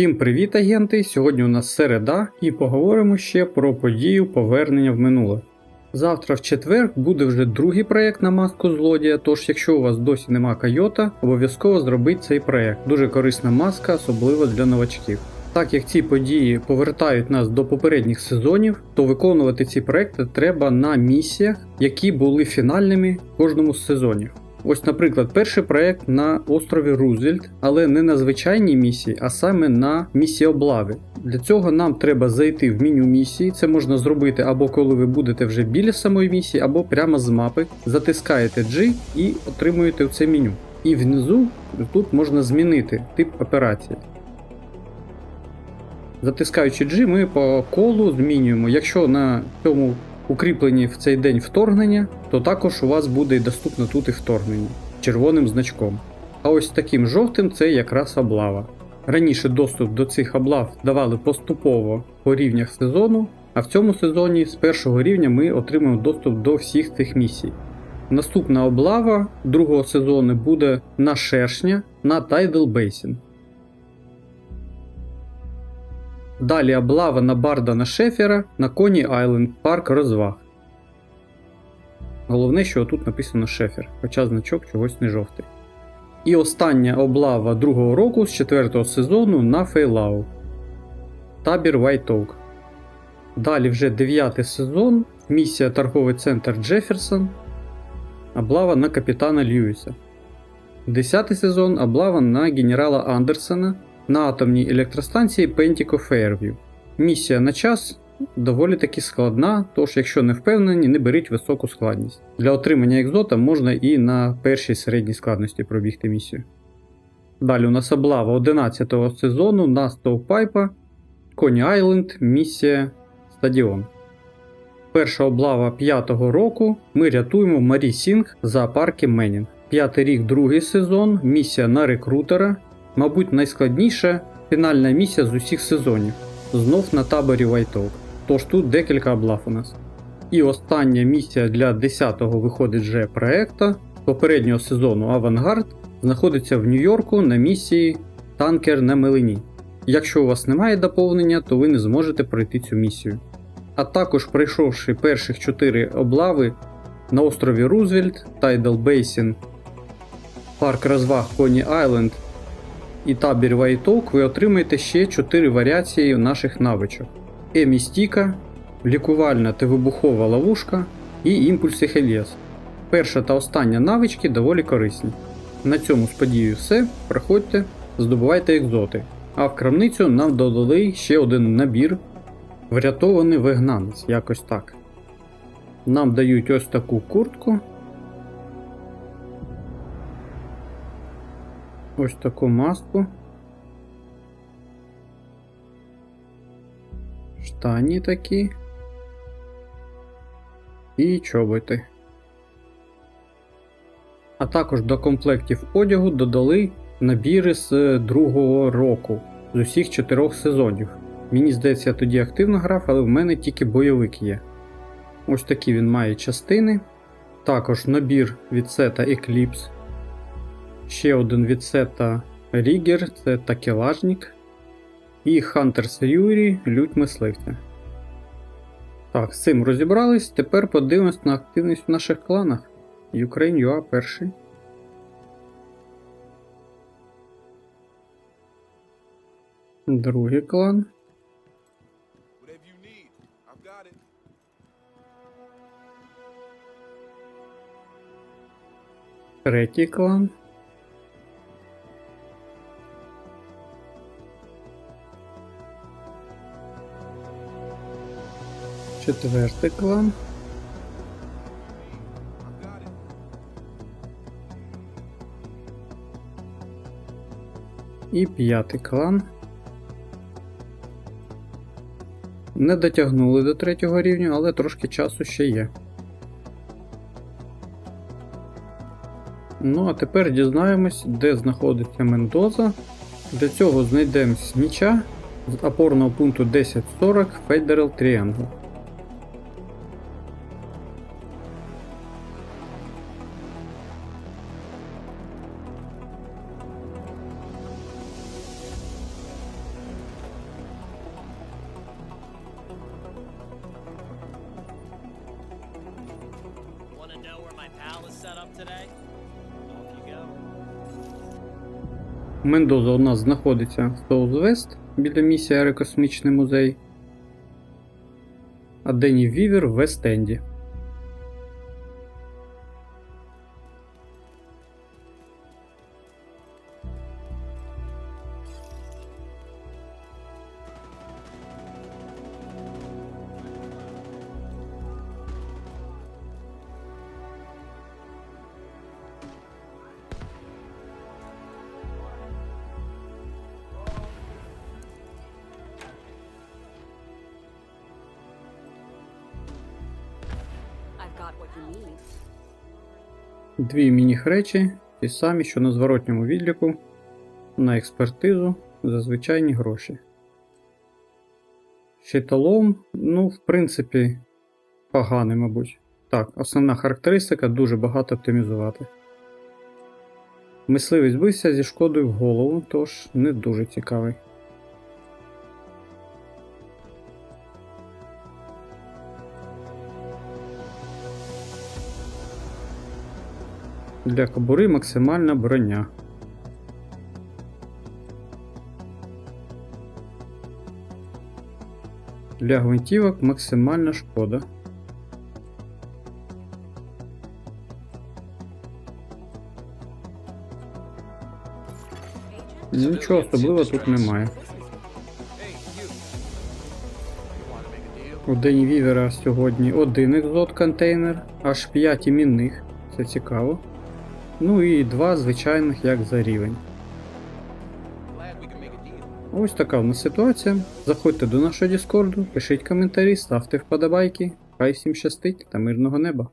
Всім привіт, агенти! Сьогодні у нас середа і поговоримо ще про подію повернення в минуле. Завтра в четвер буде вже другий проєкт на маску злодія, тож якщо у вас досі нема койота, обов'язково зробіть цей проєкт. Дуже корисна маска, особливо для новачків. Так як ці події повертають нас до попередніх сезонів, то виконувати ці проекти треба на місіях, які були фінальними в кожному з сезонів. Ось, наприклад, перший проект на острові Рузвельт, але не на звичайній місії, а саме на місії облави. Для цього нам треба зайти в меню місії. Це можна зробити або коли ви будете вже біля самої місії, або прямо з мапи. Затискаєте G і отримуєте це меню. І внизу тут можна змінити тип операції. Затискаючи G, ми по колу змінюємо. Якщо на цьому укріплені в цей день вторгнення, то також у вас буде і доступно тут і вторгнення червоним значком. А ось таким жовтим це якраз облава. Раніше доступ до цих облав давали поступово по рівнях сезону, а в цьому сезоні з першого рівня ми отримаємо доступ до всіх цих місій. Наступна облава другого сезону буде на шершня на Tidal Basin. Далі облава на Бардана Шефера на Коні Айленд парк розваг. Головне, що тут написано Шефер, хоча значок чогось не жовтий. І остання облава другого року з четвертого сезону на Фейлау. Табір White. Далі вже дев'ятий сезон. Місія торговий центр Джеферсон. Облава на капітана Льюіса. Десятий сезон облава на генерала Андерсона на атомній електростанції Pentico Fairview. Місія на час доволі таки складна, тож, якщо не впевнені, не беріть високу складність. Для отримання екзота можна і на першій середній складності пробігти місію. Далі у нас облава 11 сезону на Стовпайпа, Коні Айленд, місія Стадіон. Перша облава 5-го року ми рятуємо Марі Сінг за парки Менінг. П'ятий рік, другий сезон, місія на рекрутера. Мабуть, найскладніша фінальна місія з усіх сезонів. Знов на таборі Вайток. Тож тут декілька облав у нас. І остання місія для 10-го виходить вже проекта попереднього сезону Авангард знаходиться в Нью-Йорку на місії Танкер на Мелені. Якщо у вас немає доповнення, то ви не зможете пройти цю місію. А також пройшовши перших 4 облави на острові Рузвельт, Тайдал Бейсін, парк розваг Коні Айленд і табір Вайток, ви отримаєте ще 4 варіації наших навичок: Емістіка, лікувальна та вибухова ловушка і імпульси Хеліас. Перша та остання навички доволі корисні. На цьому сподію все. Проходьте, здобувайте екзоти. А в крамницю нам додали ще один набір. Врятований вигнанець, якось так. Нам дають ось таку куртку. Ось таку маску. Штані такі. І чоботи. А також до комплектів одягу додали набіри з другого року з усіх чотирьох сезонів. Мені здається, я тоді активно грав, але в мене тільки бойовик є. Ось такі він має частини. Також набір від сета Eclipse. Ще один від сета Рігер, це такелажник. І Hunters Fury, лють мисливця. Так, з цим розібрались. Тепер подивимось на активність в наших кланах. Ukraine UA перший. Другий клан. Третій клан. Четвертий клан. І п'ятий клан. Не дотягнули до третього рівня, але трошки часу ще є. Ну, а тепер дізнаємось, де знаходиться Мендоза. Для цього знайдемо сніча з опорного пункту 1040 Federal Triangle. Мендоза у нас знаходиться в Соузвест біля місії Аерокосмічний музей. А Дені Вівер в Вест-Енді. Дві міні-речі, ті самі, що на зворотньому відліку, на експертизу за звичайні гроші. Щитолом, ну, в принципі, поганий, мабуть. Так, основна характеристика дуже багато оптимізувати. Мисливець бився зі шкодою в голову, тож не дуже цікавий. Для кобури максимальна броня. Для гвинтівок максимальна шкода. Нічого особливого тут немає. У Дені Вівера сьогодні один екзот контейнер, аж 5 іменних, це цікаво. Ну і два звичайних як за рівень. Ось така в нас ситуація. Заходьте до нашого Діскорду, пишіть коментарі, ставте вподобайки. Хай всім щастить та мирного неба.